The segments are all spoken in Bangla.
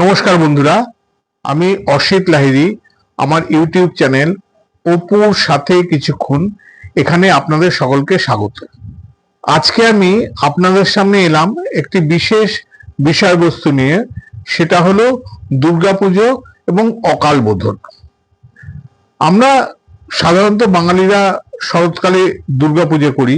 নমস্কার বন্ধুরা, আমি অসিত লাহিরি আমার ইউটিউব চ্যানেল অপুর সাথে কিছুক্ষণ, এখানে আপনাদের সকলকে স্বাগত। আজকে আমি আপনাদের সামনে এলাম একটি বিশেষ বিষয়বস্তু নিয়ে, সেটা হলো দুর্গাপুজো এবং অকাল বোধন। আমরা সাধারণত বাঙালিরা শরৎকালে দুর্গাপুজো করি,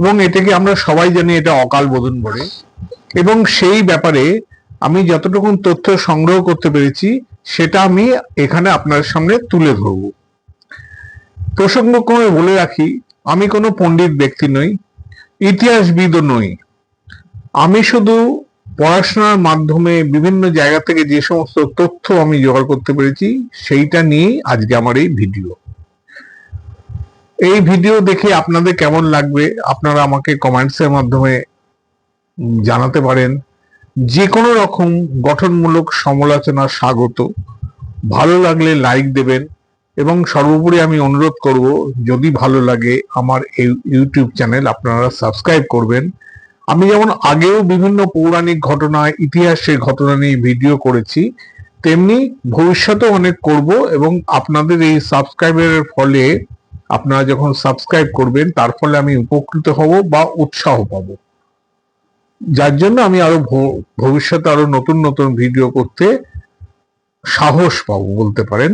এবং এটাকে আমরা সবাই জানি এটা অকাল বোধন বলে, এবং সেই ব্যাপারে আমি যতটুকু তথ্য সংগ্রহ করতে পেরেছি, সেটা আমি এখানে আপনার সামনে তুলে ধরব। প্রসঙ্গক্রমে বলে রাখি, আমি কোনো পণ্ডিত ব্যক্তি নই, ইতিহাসবিদও নই। আমি শুধু পড়াশোনার মাধ্যমে বিভিন্ন জায়গা থেকে যে সমস্ত তথ্য আমি জোগাড় করতে পেরেছি, সেইটা নিয়েই আজকে আমার এই ভিডিও। এই ভিডিও দেখে আপনাদের কেমন লাগবে, আপনারা আমাকে কমেন্টসের মাধ্যমে জানাতে পারেন। যে কোনো রকম গঠনমূলক সমালোচনা স্বাগত। ভালো লাগলে লাইক দেবেন এবং সর্বোপরি আমি অনুরোধ করব, যদি ভালো লাগে আমার এই ইউটিউব চ্যানেল আপনারা সাবস্ক্রাইব করবেন। আমি যেমন আগেও বিভিন্ন পৌরাণিক ঘটনা ইতিহাসের ঘটনা নিয়ে ভিডিও করেছি, তেমনি ভবিষ্যতেও অনেক করব এবং আপনাদের এই সাবস্ক্রাইবের ফলে আপনারা যখন সাবস্ক্রাইব করবেন, তার ফলে আমি উপকৃত হব বা উৎসাহ পাবো। যার জন্য আমি আরও ভবিষ্যতে আরও নতুন নতুন ভিডিও করতে সাহস পাবো বলতে পারেন।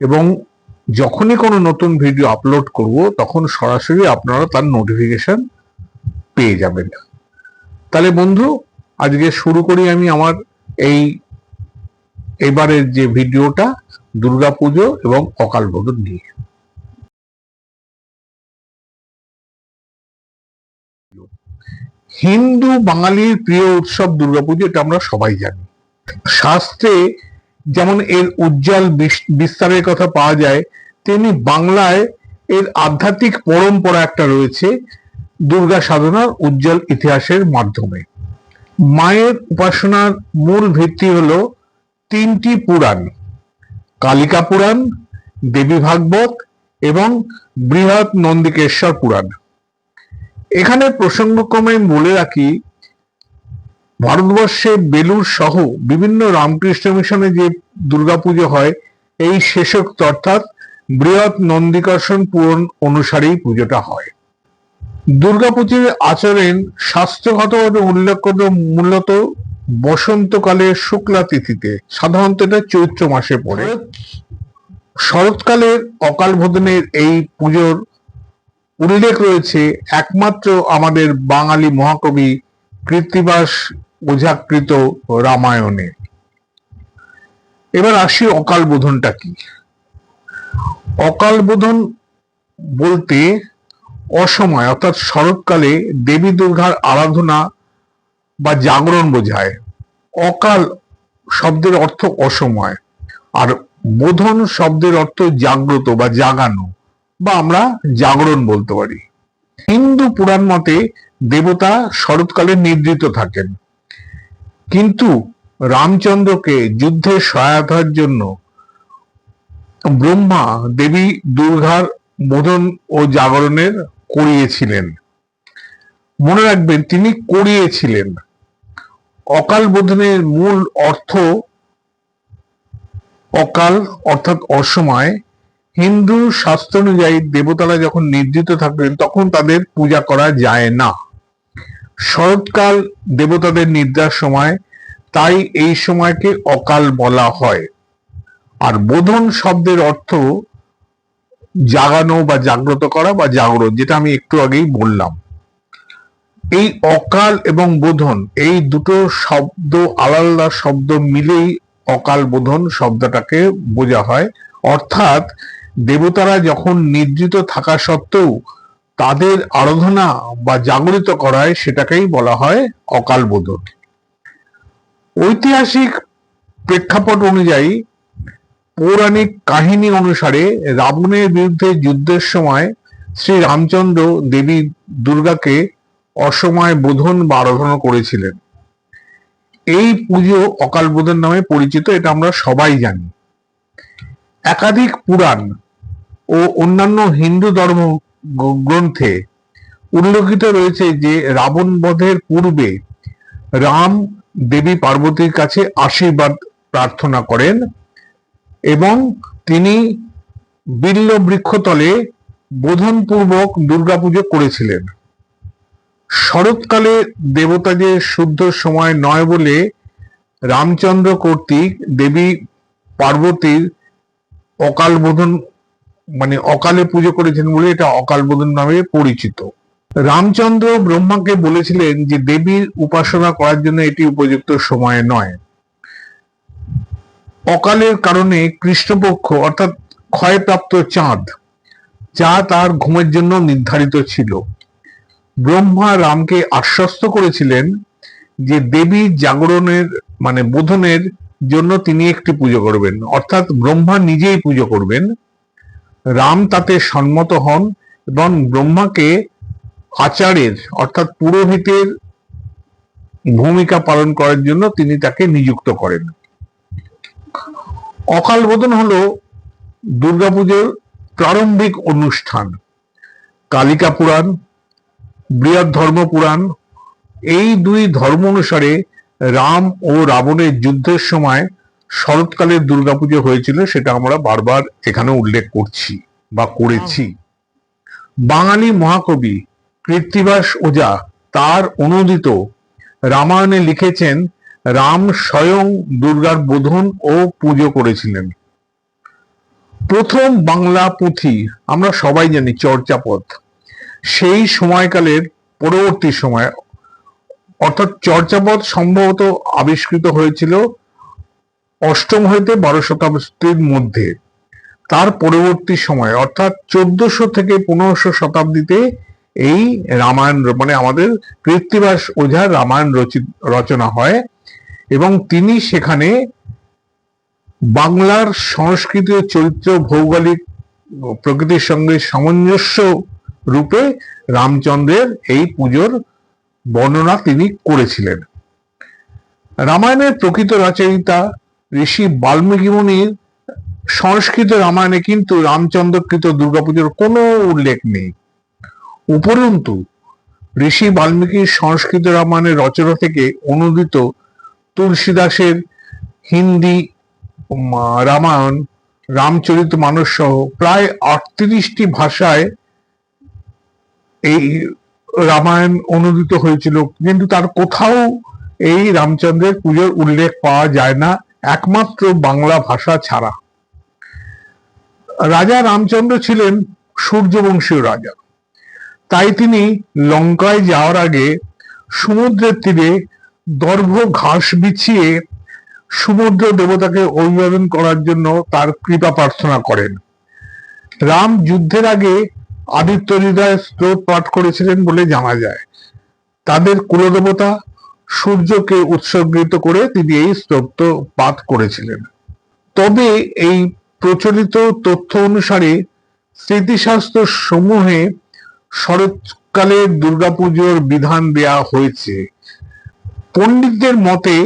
এবং যখনই কোনো নতুন ভিডিও আপলোড করব, তখন সরাসরি আপনারা তার নোটিফিকেশন পেয়ে যাবেন। তাহলে বন্ধু, আজকে শুরু করি আমি আমার এই এবারের যে ভিডিওটা দুর্গাপুজো এবং অকাল নিয়ে। হিন্দু বাঙালির প্রিয় উৎসব দুর্গাপুজো, এটা আমরা সবাই জানি। শাস্ত্রে যেমন এর উজ্জ্বল বিস- বিস্তারের কথা পাওয়া যায়, তেমনি বাংলায় এর আধ্যাত্মিক পরম্পরা একটা রয়েছে, দুর্গা সাধনার উজ্জ্বল ইতিহাসের মাধ্যমে। মায়ের উপাসনার মূল ভিত্তি হলো তিনটি পুরাণ, কালিকা পুরাণ, দেবী ভাগবত এবং বৃহৎ নন্দিকেশ্বর পুরাণ। এখানে প্রসঙ্গক্রমে বলে রাখি ভারতবর্ষে বেলুর সহ বিভিন্ন রামকৃষ্ণ মিশনে যে দুর্গাপুজো হয় এই শেষোক্ত অর্থাৎ বৃহৎ নন্দিকর্ষণ পূরণ অনুসারেই পুজোটা হয়। দুর্গাপুজোর আচরণ স্বাস্থ্যগতভাবে উল্লেখিত মূলত বসন্তকালের শুক্লা তিথিতে সাধারণত এটা চৈত্র মাসে পড়ে। শরৎকালের অকাল বোধনের এই পুজোর উল্লেখ রয়েছে একমাত্র আমাদের বাঙালি মহাকবি কৃত্তিবাস ওঝাকৃত রামায়ণে। এবার আসি অকাল বোধনটা কি? অকাল বোধন বলতে অসময়, অর্থাৎ শরৎকালে দেবী দুর্গার আরাধনা বা জাগরণ বোঝায়। অকাল শব্দের অর্থ অসময়, আর বোধন শব্দের অর্থ জাগ্রত বা জাগানো। বা আমরা জাগরণ বলতে পারি। হিন্দু পুরাণ মতে দেবতা শরৎকালে নিদ্রিত থাকেন। কিন্তু রামচন্দ্রকে যুদ্ধে সহায়তার জন্য ব্রহ্মা দেবী দুর্গার বোধন ও জাগরণের করিয়েছিলেন। মনে রাখবেন, তিনি করিয়েছিলেন। অকাল বোধনের মূল অর্থ অকাল অর্থাৎ অসময় হিন্দু শাস্ত্র অনুযায়ী দেবতারা যখন নির্দিত থাকবেন, তখন তাদের পূজা করা যায় না। শরৎকাল দেবতাদের নিদ্রার সময়, তাই এই সময়কে অকাল বলা হয়। আর বোধন শব্দের অর্থ জাগানো বা জাগ্রত করা বা জাগরণ, যেটা আমি একটু আগেই বললাম। এই অকাল এবং বোধন, এই দুটো শব্দ, আলাদা শব্দ মিলেই অকাল বোধন শব্দটাকে বোঝা হয়। অর্থাৎ দেবতারা যখন নিদ্রিত থাকা সত্ত্বেও তাদের আরাধনা বা জাগরিত করায় সেটাকেই বলা হয় অকাল বোধন ঐতিহাসিক প্রেক্ষাপট অনুযায়ী পৌরাণিক কাহিনী অনুসারে রাবণের বিরুদ্ধে যুদ্ধের সময় শ্রী রামচন্দ্র দেবী দুর্গাকে অসময় বোধন বা আরাধনা করেছিলেন। এই পুজো অকাল বোধন নামে পরিচিত, এটা আমরা সবাই জানি। একাধিক পুরাণ ও অন্যান্য হিন্দু ধর্ম গ্রন্থে উল্লেখিত রয়েছে যে রাবণ বধের পূর্বে রাম দেবী পার্বতীর কাছে আশীর্বাদ প্রার্থনা করেন এবং তিনি বিল্ল বৃক্ষতলে বোধনপূর্বক দুর্গাপুজো করেছিলেন। শরৎকালে দেবতাদের শুদ্ধ সময় নয় বলে রামচন্দ্র কর্তৃক দেবী পার্বতীর অকাল বোধন মানে অকালে পুজো করেছেন বলে এটা অকাল বোধন নামে পরিচিত। রামচন্দ্র ব্রহ্মাকে বলেছিলেন যে, দেবীর উপাসনা করার জন্য এটি উপযুক্ত সময় নয়। অকালের কারণে কৃষ্ণপক্ষ, অর্থাৎ ক্ষয়প্রাপ্ত চাঁদ, যা তার ঘুমের জন্য নির্ধারিত ছিল। ব্রহ্মা রামকে আশ্বস্ত করেছিলেন যে দেবী জাগরণের মানে বোধনের জন্য তিনি একটি পুজো করবেন। অর্থাৎ ব্রহ্মা নিজেই পুজো করবেন। রাম তাতে সম্মত হন এবং ব্রহ্মাকে আচারের, অর্থাৎ পুরোহিতের ভূমিকা পালন করার জন্য তিনি তাকে নিযুক্ত করেন। অকাল বোধন হলো দুর্গাপুজোর প্রারম্ভিক অনুষ্ঠান। কালিকা পুরাণ, বৃহৎ ধর্ম পুরাণ, এই দুই ধর্ম অনুসারে রাম ও রাবণের যুদ্ধের সময় শরৎকালের দুর্গাপুজো হয়েছিল, সেটা আমরা বারবার এখানে উল্লেখ করছি বা করেছি। বাঙালি মহাকবি কৃত্তিবাস ওজা তার অনুদিত রামায়ণে লিখেছেন, রাম স্বয়ং দুর্গার বোধন ও পুজো করেছিলেন। প্রথম বাংলা পুঁথি, আমরা সবাই জানি চর্যাপদ সেই সময়কালের পরবর্তী সময়, অর্থাৎ চর্যাপদ সম্ভবত আবিষ্কৃত হয়েছিল অষ্টম হইতে বারো শতাব্দীর মধ্যে। তার পরবর্তী সময়, অর্থাৎ চোদ্দশো থেকে পনেরোশো শতাব্দীতে এই রামায়ণ মানে আমাদের কৃত্তিবাস ওঝার রামায়ণ রচিত, রচনা হয় এবং তিনি সেখানে বাংলার সংস্কৃতি চরিত্র ভৌগোলিক প্রকৃতির সঙ্গে সামঞ্জস্য রূপে রামচন্দ্রের এই পুজোর বর্ণনা তিনি করেছিলেন। রামায়ণের প্রকৃত রচয়িতা ঋষি বাল্মীকি মুনির সংস্কৃত রামায়ণে কিন্তু রামচন্দ্রকৃত দুর্গাপুজোর কোনো উল্লেখ নেই। উপরন্তু, ঋষি বাল্মীকির সংস্কৃত রামায়ণের রচনা থেকে অনুদিত তুলসীদাসের হিন্দি রামায়ণ, রামচরিত মানস সহ প্রায় আটত্রিশটি ভাষায় এই রামায়ণ অনুদিত হয়েছিল। কিন্তু তার কোথাও এই রামচন্দ্রের পুজোর উল্লেখ পাওয়া যায় না। একমাত্র বাংলা ভাষা ছাড়া। রাজা রামচন্দ্র ছিলেন সূর্যবংশীয় রাজা। তাই তিনি লঙ্কায় যাওয়ার আগে সমুদ্রের তীরে দর্ভ ঘাস বিছিয়ে সমুদ্র দেবতাকে অভিবাদন করার জন্য তার কৃপা প্রার্থনা করেন। রাম যুদ্ধের আগে আদিত্য হৃদয় স্রোত পাঠ করেছিলেন বলে জানা যায়। তাদের কুলদেবতা সূর্যকে উৎসর্গিত করে তিনি এই স্তোত্র পাঠ করেছিলেন। তবে এই প্রচলিত তথ্য অনুসারে স্মৃতিশাস্ত্র সমূহে শরৎকালে দুর্গাপুজোর বিধান দেয়া হয়েছে। পণ্ডিতদের মতে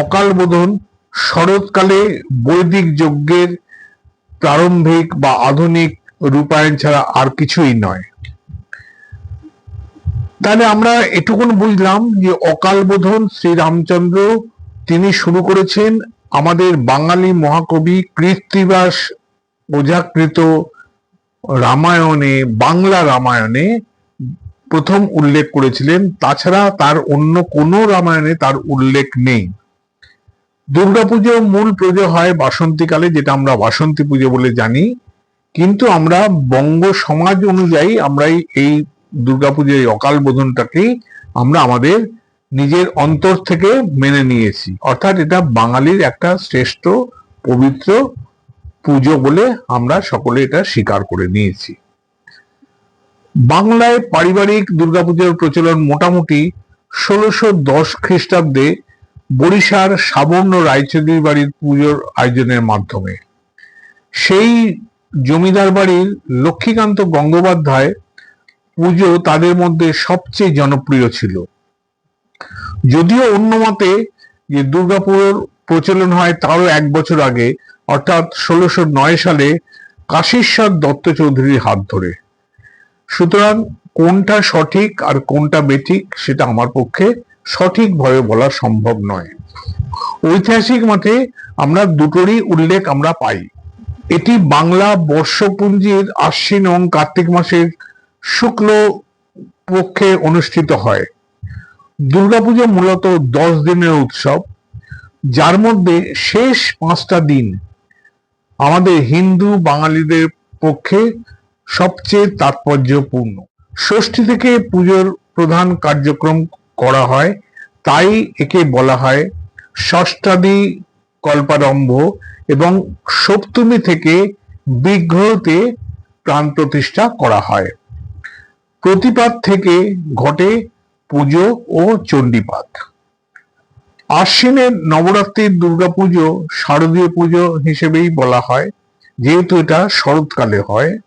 অকাল বোধন শরৎকালে বৈদিক যজ্ঞের প্রারম্ভিক বা আধুনিক রূপায়ণ ছাড়া আর কিছুই নয়। তাহলে আমরা এটুকুন বুঝলাম যে অকাল বোধন শ্রীরামচন্দ্র তিনি শুরু করেছেন আমাদের বাঙালি মহাকবি কৃত্তিবাস ওঝাকৃত রামায়ণে, বাংলা রামায়ণে প্রথম উল্লেখ করেছিলেন। তাছাড়া তার অন্য কোনো রামায়ণে তার উল্লেখ নেই। দুর্গাপুজো মূল পুজো হয় বাসন্তীকালে, যেটা আমরা বাসন্তী পুজো বলে জানি। কিন্তু আমরা বঙ্গ সমাজ অনুযায়ী আমরা এই দুর্গাপুজোর এই অকাল বোধনটাকেই আমরা আমাদের নিজের অন্তর থেকে মেনে নিয়েছি। অর্থাৎ এটা বাঙালির একটা শ্রেষ্ঠ, পবিত্র পুজো বলে আমরা সকলে এটা স্বীকার করে নিয়েছি। বাংলায় পারিবারিক দুর্গাপুজোর প্রচলন মোটামুটি ষোলোশো দশ খ্রিস্টাব্দে বরিশার সাবর্ণ রায়চৌধুরী বাড়ির পুজোর আয়োজনের মাধ্যমে। সেই জমিদার বাড়ির লক্ষ্মীকান্ত গঙ্গোপাধ্যায় পুজো তাদের মধ্যে সবচেয়ে জনপ্রিয় ছিল। যদিও অন্য মতে যে দুর্গাপুর প্রচলন হয় তারও এক বছর আগে, অর্থাৎ ষোলোশো নয় সালে কাশীশ্বর দত্ত চৌধুরীর হাত ধরে। সুতরাং কোনটা সঠিক আর কোনটা বেঠিক সেটা আমার পক্ষে সঠিকভাবে বলা সম্ভব নয়। ঐতিহাসিক মতে আমরা দুটোরই উল্লেখ আমরা পাই। এটি বাংলা বর্ষপুঞ্জির আশ্বিন এবং কার্তিক মাসের শুক্ল পক্ষে অনুষ্ঠিত হয়। দুর্গাপুজো মূলত দশ দিনের উৎসব, যার মধ্যে শেষ পাঁচটা দিন আমাদের হিন্দু বাঙালিদের পক্ষে সবচেয়ে তাৎপর্যপূর্ণ। ষষ্ঠী থেকে পুজোর প্রধান কার্যক্রম করা হয়, তাই একে বলা হয় ষষ্ঠাদি কল্পারম্ভ এবং সপ্তমী থেকে বিগ্রহতে প্রাণ প্রতিষ্ঠা করা হয়। প্রতিপাদ থেকে ঘটে পুজো ও চণ্ডীপাঠ। আশ্বিনের নবরাত্রির দুর্গাপুজো শারদীয় পুজো হিসেবেই বলা হয়, যেহেতু এটা শরৎকালে হয়।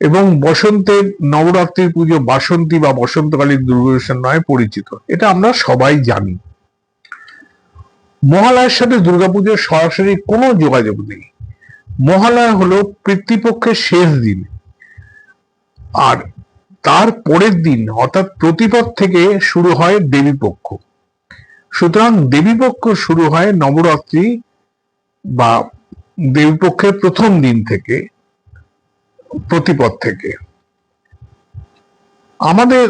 এবং বসন্তের নবরাত্রির পুজো বাসন্তী বা বসন্তকালীন দুর্গোৎসব নয় পরিচিত, এটা আমরা সবাই জানি। মহালয়ার সাথে দুর্গাপুজোর সরাসরি কোনো যোগাযোগ নেই। মহালয়া হলো পিতৃপক্ষের শেষ দিন। আর তার পরের দিন, অর্থাৎ প্রতিপদ থেকে শুরু হয় দেবীপক্ষ সুতরাং দেবীপক্ষ শুরু হয় নবরাত্রি বা দেবীপক্ষের প্রথম দিন থেকে, প্রতিপদ থেকে। আমাদের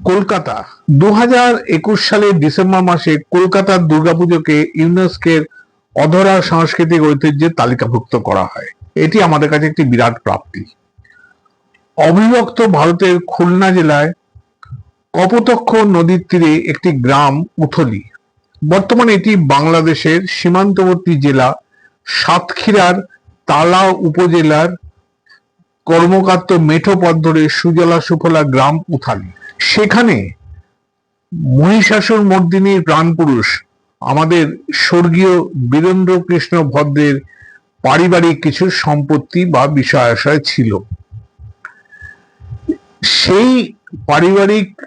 কলকাতা দু হাজার একুশ সালের ডিসেম্বর মাসে কলকাতার দুর্গাপুজোকে ইউনেস্কের অধরা সাংস্কৃতিক ঐতিহ্যের তালিকাভুক্ত করা হয়। এটি আমাদের কাছে একটি বিরাট প্রাপ্তি। অবিভক্ত ভারতের খুলনা জেলায় কপোতক্ষ নদীর তীরে একটি গ্রাম উথলি। বর্তমানে এটি বাংলাদেশের সীমান্তবর্তী জেলা সাতক্ষীরার তালা উপজেলার কর্মকাত্য মেঠো পথ ধরে সুজলা সুফলা গ্রাম উথালি। সেখানে মহিষাসুর মর্দিনীর প্রাণপুরুষ আমাদের স্বর্গীয় বীরেন্দ্র কৃষ্ণ ভদ্রের পারিবারিক কিছু সম্পত্তি বা বিষয় আশয় ছিল। সেই পারিবারিক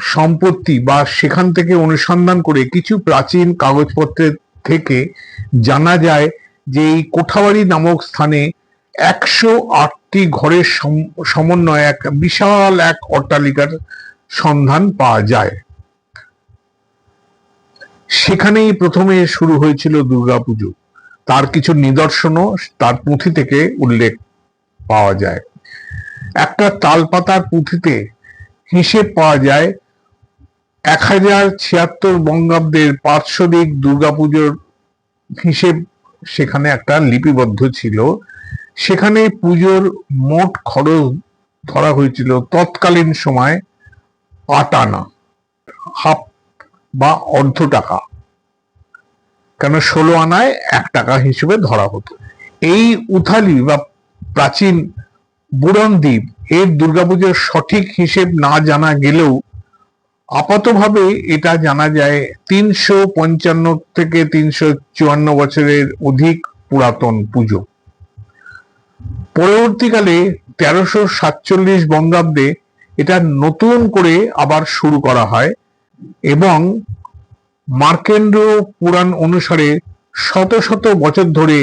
সম্পত্তি বা সেখান থেকে অনুসন্ধান করে কিছু প্রাচীন কাগজপত্রের থেকে জানা যায় যে এই কোঠাবাড়ি নামক স্থানে একশো আটটি ঘরের সমন্বয়ে এক বিশাল এক অট্টালিকার সন্ধান পাওয়া যায়। সেখানেই প্রথমে শুরু হয়েছিল দুর্গাপুজো। তার কিছু নিদর্শনও তার পুঁথি থেকে উল্লেখ পাওয়া যায়। একটা তালপাতার পুঁথিতে হিসেব পাওয়া যায় এক হাজার ছিয়াত্তর বঙ্গাব্দের পার্শ্বদিক দুর্গাপুজোর হিসেব সেখানে একটা লিপিবদ্ধ ছিল। সেখানে পুজোর মোট খরচ ধরা হয়েছিল তৎকালীন সময় আট আনা, হাফ বা অর্ধ টাকা। কেন ষোলো আনায় এক টাকা হিসেবে ধরা হতো। এই উথালি বা প্রাচীন বুড়নদ্বীপ এর দুর্গাপুজোর সঠিক হিসেব না জানা গেলেও আপাতভাবে এটা জানা যায় তিনশো পঞ্চান্ন থেকে তিনশো চুয়ান্ন বছরের অধিক পুরাতন পুজো। পরবর্তীকালে তেরোশো সাতচল্লিশ বঙ্গাব্দে এটা নতুন করে আবার শুরু করা হয় এবং মার্কেন্দ্র পুরাণ অনুসারে শত শত বছর ধরে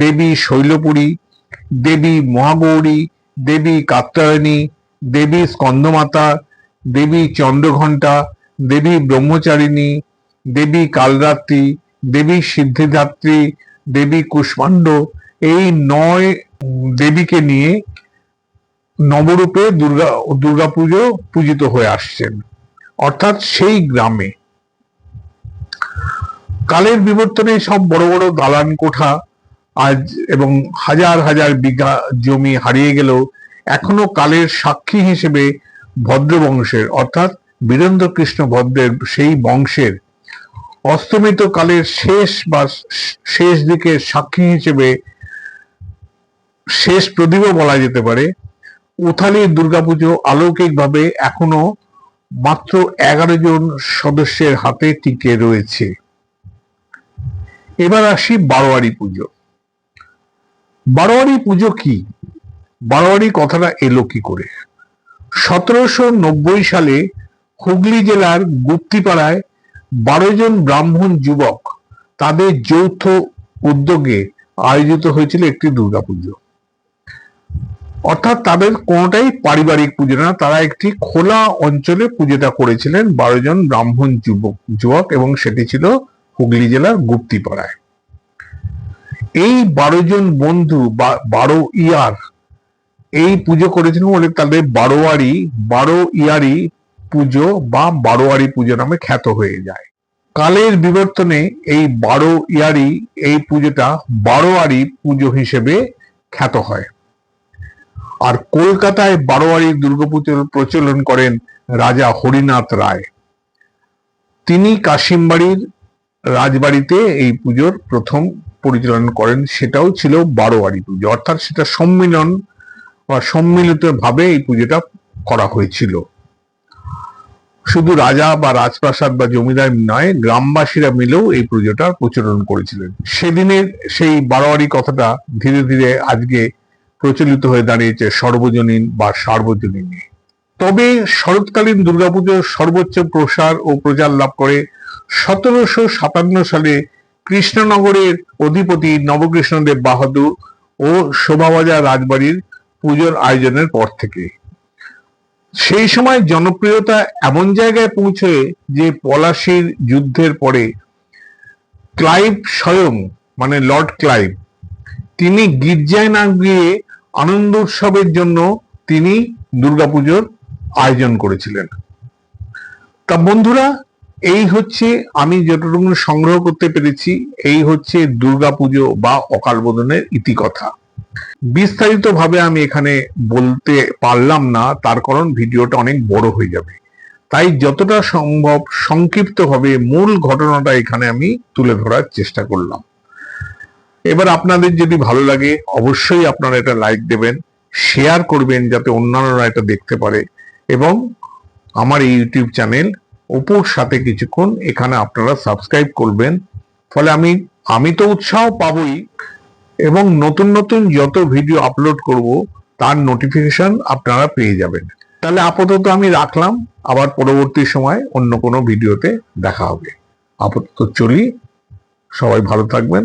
দেবী শৈলপুরী, দেবী মহাগৌরী দেবী কাত্যায়নী, দেবী স্কন্দমাতা, দেবী চন্দ্রঘণ্টা, দেবী ব্রহ্মচারিণী, দেবী কালরাত্রি, দেবী সিদ্ধিদাত্রী, দেবী কুষ্মাণ্ড এই নয় দেবীকে নিয়ে নবরূপে দুর্গা, দুর্গাপুজো পূজিত হয়ে আসছেন। অর্থাৎ সেই গ্রামে। কালের বিবর্তনে সব বড় বড় দালান কোঠা আজ এবং হাজার হাজার বিঘা জমি হারিয়ে গেলেও এখনও কালের সাক্ষী হিসেবে ভদ্র বংশের অর্থাৎ বীরেন্দ্র কৃষ্ণ ভদ্রের সেই বংশের, অস্তমিত কালের শেষ বা শেষ দিকের সাক্ষী হিসেবে শেষ প্রদীপও বলা যেতে পারে। উথালির দুর্গাপুজো আলৌকিকভাবে এখনও মাত্র এগারো জন সদস্যের হাতে টিকে রয়েছে। এবার আসি বারোয়ারি পুজো। বারোয়ারি পুজো কি? বারোয়ারি কথাটা এলো কি করে? সতেরোশো নব্বই সালে হুগলি জেলার গুপ্তিপাড়ায় বারো জন ব্রাহ্মণ যুবক তাদের যৌথ উদ্যোগে আয়োজিত হয়েছিল একটি দুর্গাপুজো অর্থাৎ তাদের কোনোটাই পারিবারিক পুজো না, তারা একটি খোলা অঞ্চলে পুজোটা করেছিলেন বারো জন ব্রাহ্মণ যুবক যুবক এবং সেটি ছিল হুগলি জেলার গুপ্তিপাড়ায়। এই বারো জন বন্ধু বারো ইয়ার, এই পুজো করেছিলেন বলে তাদের বারোয়ারি, বারো ইয়ারি পুজো বা বারোয়ারি পুজো নামে খ্যাত হয়ে যায়। কালের বিবর্তনে এই বারো ইয়ারি, এই পুজোটা বারোয়ারি পুজো হিসেবে খ্যাত হয়। আর কলকাতায় বারোয়ারি দুর্গাপুজোর প্রচলন করেন রাজা হরিনাথ রায়। তিনি কাশিমবাড়ির রাজবাড়িতে এই পুজোর প্রথম পরিচালনা করেন, সেটাও ছিল বারোয়ারি পুজো। অর্থাৎ সেটা সম্মিলন বা সম্মিলিত ভাবে এই পুজোটা করা হয়েছিল। শুধু রাজা বা রাজপ্রাসাদ বা জমিদার নয়, গ্রামবাসীরা মিলেও এই পুজোটার প্রচলন করেছিলেন। সেদিনের সেই বারোয়ারি কথাটা ধীরে ধীরে আজকে প্রচলিত হয়ে দাঁড়িয়েছে সর্বজনীন বা সার্বজনীন তবে শরৎকালীন দুর্গাপুজোর সর্বোচ্চ প্রসার ও প্রচার লাভ করে সতেরোশো সাতান্ন সালে কৃষ্ণনগরের অধিপতি নবকৃষ্ণদেব বাহাদুর ও শোভাবাজার রাজবাড়ির পুজোর আয়োজনের পর থেকে। সেই সময় জনপ্রিয়তা এমন জায়গায় পৌঁছয় যে পলাশির যুদ্ধের পরে ক্লাইভ স্বয়ং মানে লর্ড ক্লাইভ, তিনি গির্জায় না গিয়ে আনন্দ উৎসবের জন্য তিনি দুর্গাপুজোর আয়োজন করেছিলেন। তা বন্ধুরা এই হচ্ছে আমি যতটুকু সংগ্রহ করতে পেরেছি, এই হচ্ছে দুর্গাপুজো বা অকাল বোধনের ইতিকথা। বিস্তারিত ভাবে আমি এখানে বলতে পারলাম না, তার কারণ ভিডিওটা অনেক বড় হয়ে যাবে। তাই যতটা সম্ভব সংক্ষিপ্ত ভাবে মূল ঘটনাটা এখানে আমি তুলে ধরার চেষ্টা করলাম। এবার আপনাদের যদি ভালো লাগে, অবশ্যই আপনারা এটা লাইক দেবেন, শেয়ার করবেন যাতে অন্যান্যরা এটা দেখতে পারে। এবং আমার এই ইউটিউব চ্যানেল ওপোর সাথে কিছুক্ষণ এখানে আপনারা সাবস্ক্রাইব করবেন। ফলে আমি আমি তো উৎসাহ পাবই এবং নতুন নতুন যত ভিডিও আপলোড করব, তার নোটিফিকেশন আপনারা পেয়ে যাবেন। তাহলে আপাতত আমি রাখলাম। আবার পরবর্তী সময় অন্য কোনো ভিডিওতে দেখা হবে। আপাতত চলি। সবাই ভালো থাকবেন।